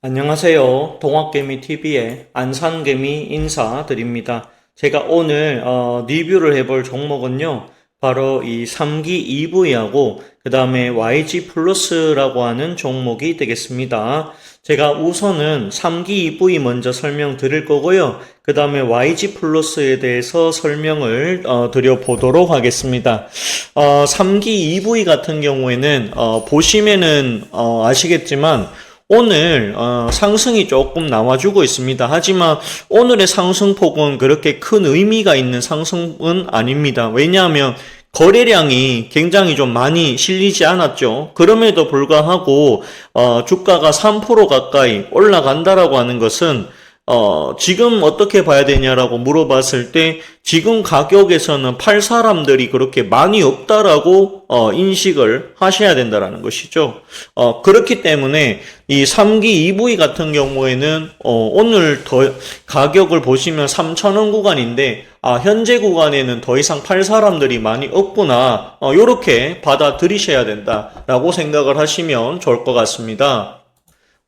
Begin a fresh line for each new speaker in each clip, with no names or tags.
안녕하세요. 동학개미TV의 안산개미 인사드립니다. 제가 오늘 어, 리뷰를 해볼 종목은요. 바로 이 3기 EV하고 그 다음에 YG 플러스라고 하는 종목이 되겠습니다. 제가 우선은 3기 EV 먼저 설명드릴 거고요. 그 다음에 YG 플러스에 대해서 설명을 어, 드려보도록 하겠습니다. 어, 3기 EV 같은 경우에는 어, 보시면은 어, 아시겠지만 오늘 어, 상승이 조금 나와주고 있습니다. 하지만 오늘의 상승폭은 그렇게 큰 의미가 있는 상승은 아닙니다. 왜냐하면 거래량이 굉장히 좀 많이 실리지 않았죠. 그럼에도 불구하고 어, 주가가 3% 가까이 올라간다라고 하는 것은 어, 지금 어떻게 봐야 되냐라고 물어봤을 때 지금 가격에서는 팔 사람들이 그렇게 많이 없다라고 어, 인식을 하셔야 된다라는 것이죠. 어, 그렇기 때문에 이 3기 EV 같은 경우에는 어, 오늘 더 가격을 보시면 3,000원 구간인데 아, 현재 구간에는 더 이상 팔 사람들이 많이 없구나. 어, 요렇게 받아들이셔야 된다라고 생각을 하시면 좋을 것 같습니다.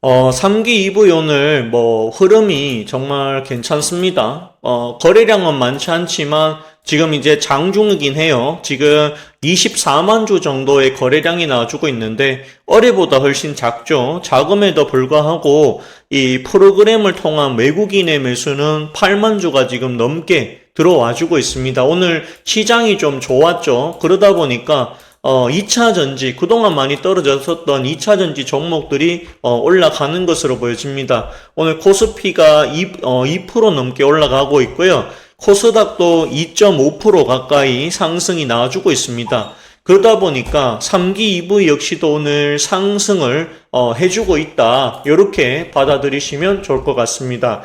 어, 3기 EV 오늘 뭐 흐름이 정말 괜찮습니다. 어, 거래량은 많지 않지만 지금 이제 장중이긴 해요. 지금 24만 주 정도의 거래량이 나와주고 있는데 어제보다 훨씬 작죠. 작음에도 불구하고 이 프로그램을 통한 외국인의 매수는 8만 주가 지금 넘게 들어와주고 있습니다. 오늘 시장이 좀 좋았죠. 그러다 보니까 어, 2차 전지, 그동안 많이 떨어졌었던 2차 전지 종목들이 어, 올라가는 것으로 보여집니다. 오늘 코스피가 2, 어, 2% 넘게 올라가고 있고요. 코스닥도 2.5% 가까이 상승이 나와주고 있습니다. 그러다 보니까 3기 EV 역시도 오늘 상승을 어, 해주고 있다. 이렇게 받아들이시면 좋을 것 같습니다.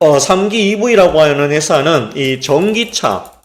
어, 3기 EV라고 하는 회사는 이 전기차,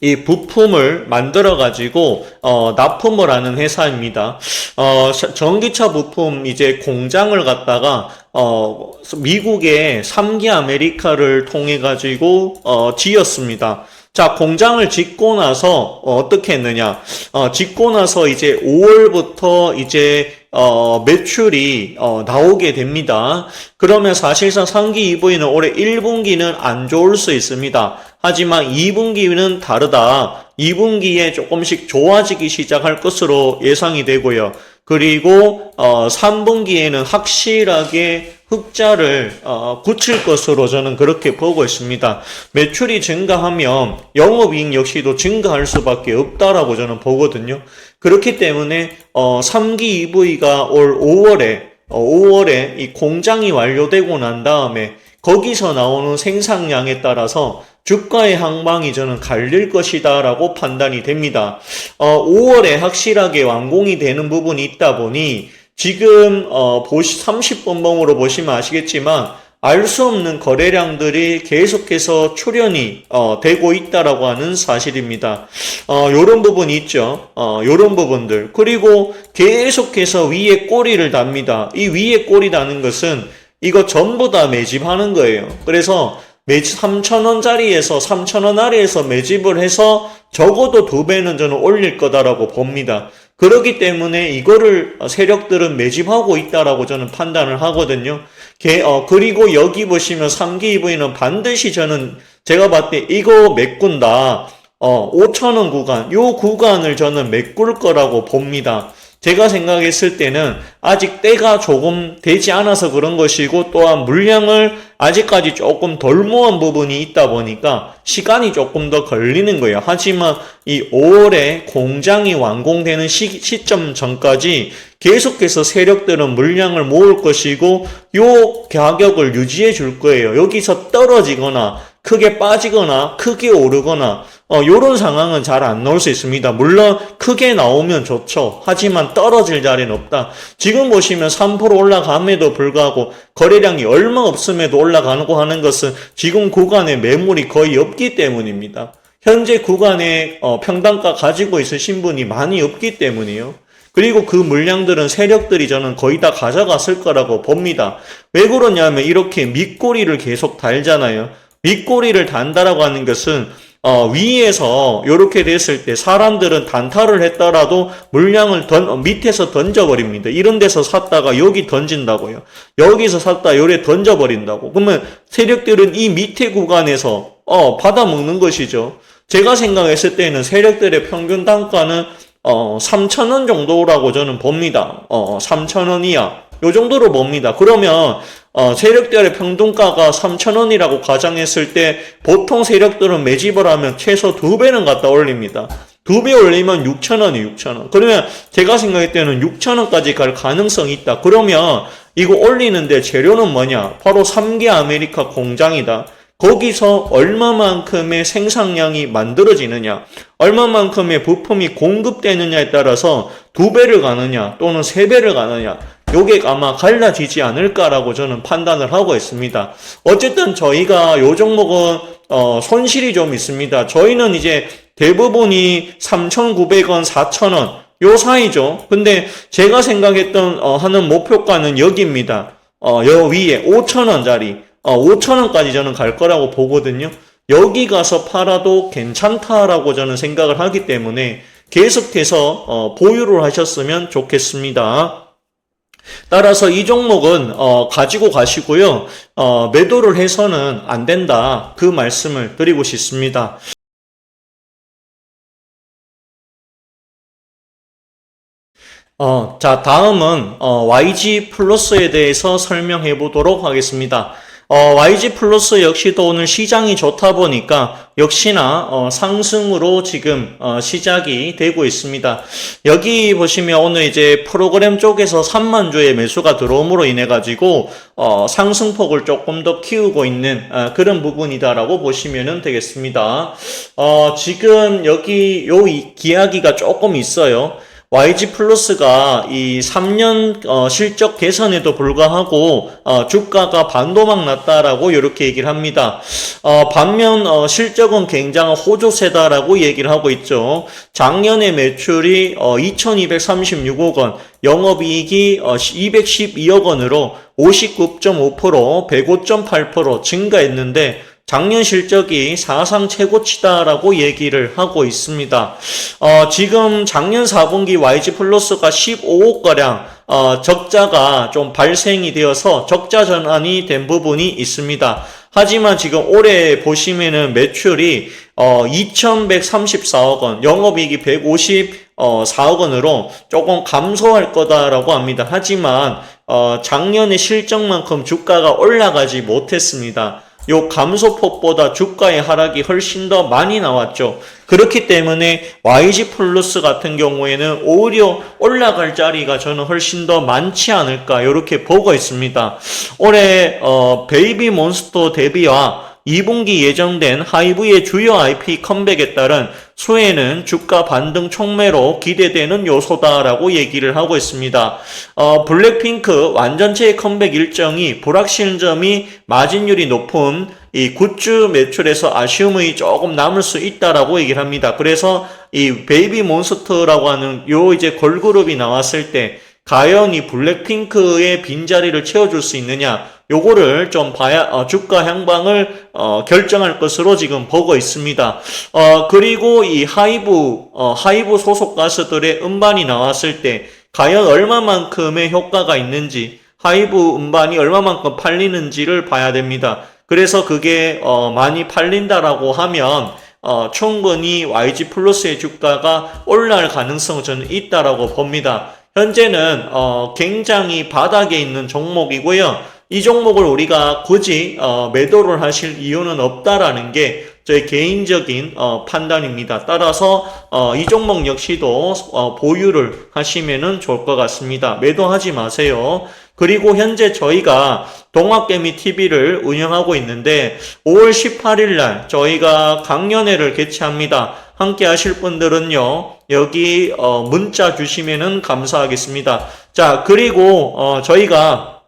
이 부품을 만들어 가지고 어, 납품을 하는 회사입니다. 어, 샤- 전기차 부품 이제 공장을 갖다가 어, 미국의 3기 아메리카를 통해 가지고 어, 지었습니다. 자, 공장을 짓고 나서 어, 어떻게 했느냐? 어, 짓고 나서 이제 5월부터 이제 어, 매출이 어, 나오게 됩니다. 그러면 사실상 3기, 2분기는 올해 1분기는 안 좋을 수 있습니다. 하지만 2분기는 다르다. 2분기에 조금씩 좋아지기 시작할 것으로 예상이 되고요. 그리고 어, 3분기에는 확실하게 흑자를 어, 굳힐 것으로 저는 그렇게 보고 있습니다. 매출이 증가하면 영업이익 역시도 증가할 수밖에 없다라고 저는 보거든요. 그렇기 때문에 어, 3기 EV가 올 5월에 어, 5월에 이 공장이 완료되고 난 다음에 거기서 나오는 생산량에 따라서 주가의 항방이 저는 갈릴 것이다라고 판단이 됩니다. 어, 5월에 확실하게 완공이 되는 부분이 있다 보니 지금 어, 보시 30번봉으로 보시면 아시겠지만 알 수 없는 거래량들이 계속해서 출현이 어, 되고 있다라고 하는 사실입니다. 어, 요런 부분이 있죠. 어, 요런 부분들. 그리고 계속해서 위에 꼬리를 답니다. 이 위에 꼬리 다는 것은 이거 전부 다 매집하는 거예요. 그래서 매집 3,000원짜리에서 3,000원 아래에서 매집을 해서 적어도 두 배는 저는 올릴 거다라고 봅니다. 그렇기 때문에 이거를 세력들은 매집하고 있다라고 저는 판단을 하거든요. 게- 어, 그리고 여기 보시면 3기 EV는 반드시 저는 제가 봤을 때 이거 메꾼다. 어, 5천원 구간, 요 구간을 저는 메꿀 거라고 봅니다. 제가 생각했을 때는 아직 때가 조금 되지 않아서 그런 것이고 또한 물량을 아직까지 조금 덜 모은 부분이 있다 보니까 시간이 조금 더 걸리는 거예요. 하지만 이 5월에 공장이 완공되는 시, 시점 전까지 계속해서 세력들은 물량을 모을 것이고 요 가격을 유지해 줄 거예요. 여기서 떨어지거나 크게 빠지거나 크게 오르거나 어, 요런 상황은 잘 안 나올 수 있습니다. 물론 크게 나오면 좋죠. 하지만 떨어질 자리는 없다. 지금 보시면 3% 올라감에도 불구하고 거래량이 얼마 없음에도 올라가고 하는 것은 지금 구간에 매물이 거의 없기 때문입니다. 현재 구간에 어, 평단가 가지고 있으신 분이 많이 없기 때문이에요. 그리고 그 물량들은 세력들이 저는 거의 다 가져갔을 거라고 봅니다. 왜 그러냐면 이렇게 밑꼬리를 계속 달잖아요. 밑꼬리를 단다라고 하는 것은 어, 위에서 이렇게 됐을 때 사람들은 단타를 했더라도 물량을 던, 어, 밑에서 던져버립니다. 이런 데서 샀다가 여기 던진다고요. 여기서 샀다 요래 던져버린다고. 그러면 세력들은 이 밑에 구간에서 어, 받아먹는 것이죠. 제가 생각했을 때는 세력들의 평균 단가는 어, 3,000원 정도라고 저는 봅니다. 어, 3,000원 이하. 요 정도로 봅니다. 그러면 어, 세력들의 평균가가 3,000원이라고 가정했을 때 보통 세력들은 매집을 하면 최소 두 배는 갖다 올립니다. 두 배 올리면 6,000원이 6,000원. 그러면 제가 생각할 때는 6,000원까지 갈 가능성이 있다. 그러면 이거 올리는데 재료는 뭐냐? 바로 3개 아메리카 공장이다. 거기서 얼마만큼의 생산량이 만들어지느냐, 얼마만큼의 부품이 공급되느냐에 따라서 두 배를 가느냐, 또는 세 배를 가느냐, 요게 아마 갈라지지 않을까라고 저는 판단을 하고 있습니다. 어쨌든 저희가 요 종목은 어, 손실이 좀 있습니다. 저희는 이제 대부분이 3,900원, 4,000원 요 사이죠. 근데 제가 생각했던 어, 하는 목표가는 여기입니다. 어, 여 위에 5,000원짜리 어, 5,000원까지 저는 갈 거라고 보거든요. 여기 가서 팔아도 괜찮다라고 저는 생각을 하기 때문에 계속해서 어, 보유를 하셨으면 좋겠습니다. 따라서 이 종목은 어, 가지고 가시고요. 어, 매도를 해서는 안 된다. 그 말씀을 드리고 싶습니다. 어, 자, 다음은 어, YG 플러스에 대해서 설명해 보도록 하겠습니다. 어, YG 플러스 역시도 오늘 시장이 좋다 보니까 역시나 어, 상승으로 지금 어, 시작이 되고 있습니다. 여기 보시면 오늘 이제 프로그램 쪽에서 3만 주의 매수가 들어옴으로 인해 가지고 어, 상승폭을 조금 더 키우고 있는 어, 그런 부분이다라고 보시면 되겠습니다. 어, 지금 여기 요 이- 이야기가 조금 있어요. YG 플러스가 이 3년 어, 실적 개선에도 불구하고 어, 주가가 반도막 났다라고 이렇게 얘기를 합니다. 어, 반면 어, 실적은 굉장히 호조세다라고 얘기를 하고 있죠. 작년에 매출이 어, 2,236억 원, 영업이익이 어, 212억 원으로 59.5%, 105.8% 증가했는데 작년 실적이 사상 최고치다라고 얘기를 하고 있습니다. 어, 지금 작년 4분기 YG 플러스가 15억 가량 어, 적자가 좀 발생이 되어서 적자 전환이 된 부분이 있습니다. 하지만 지금 올해 보시면은 매출이 어, 2,134억 원, 영업이익이 154억 원으로 조금 감소할 거다라고 합니다. 하지만 어, 작년의 실적만큼 주가가 올라가지 못했습니다. 요 감소폭보다 주가의 하락이 훨씬 더 많이 나왔죠. 그렇기 때문에 YG 플러스 같은 경우에는 오히려 올라갈 자리가 저는 훨씬 더 많지 않을까 이렇게 보고 있습니다. 올해 어, 베이비 몬스터 데뷔와 2분기 예정된 하이브의 주요 IP 컴백에 따른 수혜는 주가 반등 촉매로 기대되는 요소다라고 얘기를 하고 있습니다. 어, 블랙핑크 완전체 컴백 일정이 불확실한 점이 마진율이 높은 이 굿즈 매출에서 아쉬움이 조금 남을 수 있다라고 얘기를 합니다. 그래서 이 베이비 몬스터라고 하는 요 이제 걸그룹이 나왔을 때 과연 이 블랙핑크의 빈자리를 채워줄 수 있느냐 요거를 좀 봐야 어, 주가 향방을 어, 결정할 것으로 지금 보고 있습니다. 어, 그리고 이 하이브 어, 하이브 소속 가수들의 음반이 나왔을 때 과연 얼마만큼의 효과가 있는지 하이브 음반이 얼마만큼 팔리는지를 봐야 됩니다. 그래서 그게 어, 많이 팔린다라고 하면 어, 충분히 YG 플러스의 주가가 올라갈 가능성은 저는 있다라고 봅니다. 현재는 어, 굉장히 바닥에 있는 종목이고요. 이 종목을 우리가 굳이 어, 매도를 하실 이유는 없다라는 게 저의 개인적인 어, 판단입니다. 따라서 어, 이 종목 역시도 어, 보유를 하시면은 좋을 것 같습니다. 매도하지 마세요. 그리고 현재 저희가 동학개미 TV를 운영하고 있는데 5월 18일 날 저희가 강연회를 개최합니다. 함께 하실 분들은요. 여기 어, 문자 주시면은 감사하겠습니다. 자, 그리고 어, 저희가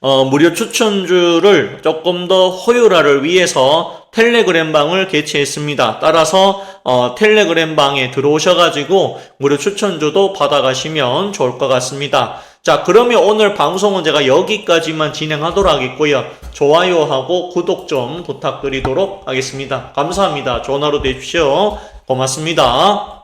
어, 무료 추천주를 조금 더 호유라를 위해서 텔레그램 방을 개최했습니다. 따라서 어, 텔레그램 방에 들어오셔가지고 무료 추천주도 받아가시면 좋을 것 같습니다. 자, 그러면 오늘 방송은 제가 여기까지만 진행하도록 하겠고요. 좋아요하고 구독 좀 부탁드리도록 하겠습니다. 감사합니다. 좋은 하루 되십시오. 고맙습니다.